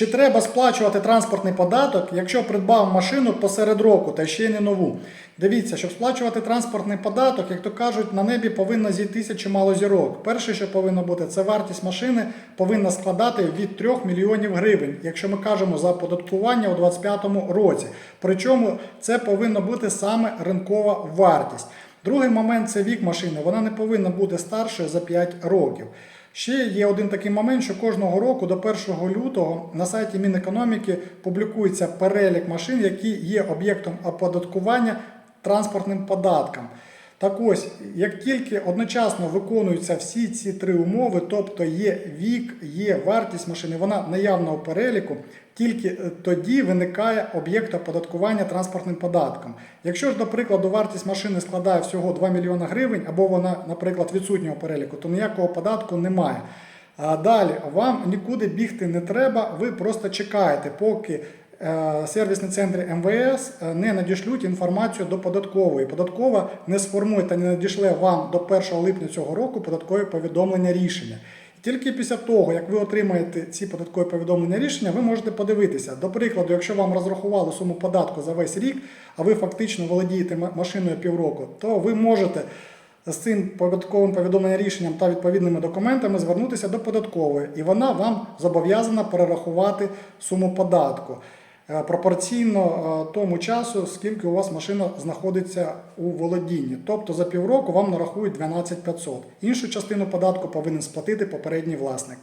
Чи треба сплачувати транспортний податок, якщо придбав машину посеред року та ще й не нову? Дивіться, щоб сплачувати транспортний податок, як то кажуть, на небі повинно зійтися чимало зірок. Перше, що повинно бути, це вартість машини повинна складати від 3 мільйонів гривень, якщо ми кажемо за оподаткування у 2025 році. Причому це повинна бути саме ринкова вартість. Другий момент це вік машини. Вона не повинна бути старшою за 5 років. Ще є один такий момент, що кожного року до 1 лютого на сайті Мінекономіки публікується перелік машин, які є об'єктом оподаткування транспортним податком. Так ось, як тільки одночасно виконуються всі ці три умови, тобто є вік, є вартість машини, вона наявна у переліку, тільки е, тоді виникає об'єкт оподаткування транспортним податком. Якщо ж, до прикладу, вартість машини складає всього 2 мільйона гривень, або вона, наприклад, відсутня у переліку, то ніякого податку немає. А далі вам нікуди бігти не треба, ви просто чекаєте, поки сервісні центри МВС е, не надішлють інформацію до податкової. Податкова не сформує та не надішле вам до 1 липня цього року податкові повідомлення рішення. Тільки після того, як ви отримаєте ці податкові повідомлення рішення, ви можете подивитися. До прикладу, якщо вам розрахували суму податку за весь рік, а ви фактично володієте машиною півроку, то ви можете з цим податковим повідомленням рішенням та відповідними документами звернутися до податкової, і вона вам зобов'язана перерахувати суму податку е, пропорційно е, тому часу, скільки у вас машина знаходиться у володінні. Тобто за півроку вам нарахують 12 500. Іншу частину податку повинен сплатити попередній власник.